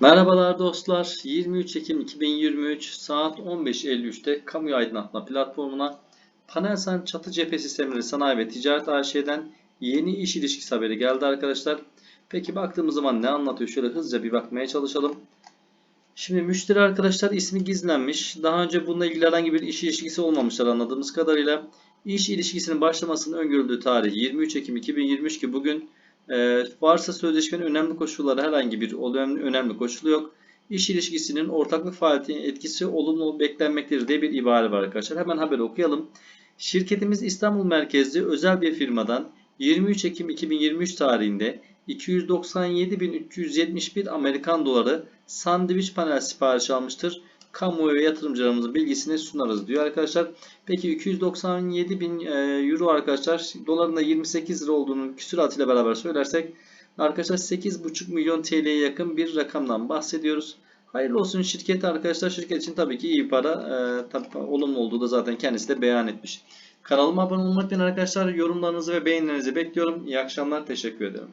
Merhabalar dostlar. 23 Ekim 2023 saat 15.53'te kamu aydınlatma platformuna Panelsan Çatı Cephe Sistemleri Sanayi ve Ticaret AŞ'den yeni iş ilişkisi haberi geldi arkadaşlar. Peki baktığımız zaman ne anlatıyor? Şöyle hızlıca bir bakmaya çalışalım. Şimdi müşteri arkadaşlar ismi gizlenmiş. Daha önce bununla ilgili herhangi bir iş ilişkisi olmamışlar anladığımız kadarıyla. İş ilişkisinin başlamasının öngörüldüğü tarih 23 Ekim 2023 ki bugün ee, varsa sözleşmenin önemli koşulları herhangi bir önemli, önemli koşulu yok. İş ilişkisinin ortaklık faaliyetine etkisi olumlu beklenmektedir diye bir ibare var arkadaşlar. Hemen haberi okuyalım. Şirketimiz İstanbul merkezli özel bir firmadan 23 Ekim 2023 tarihinde 297.371 Amerikan doları sandviç panel siparişi almıştır. Kamuoyu ve yatırımcılarımızın bilgisini sunarız diyor arkadaşlar. Peki 297 bin e, euro arkadaşlar doların da 28 lira olduğunu küsuratıyla beraber söylersek arkadaşlar 8,5 milyon TL'ye yakın bir rakamdan bahsediyoruz. Hayırlı olsun şirket arkadaşlar. Şirket için tabii ki iyi para. E, tabii, olumlu olduğu da zaten kendisi de beyan etmiş. Kanalıma abone olmak için arkadaşlar yorumlarınızı ve beğenilerinizi bekliyorum. İyi akşamlar. Teşekkür ederim.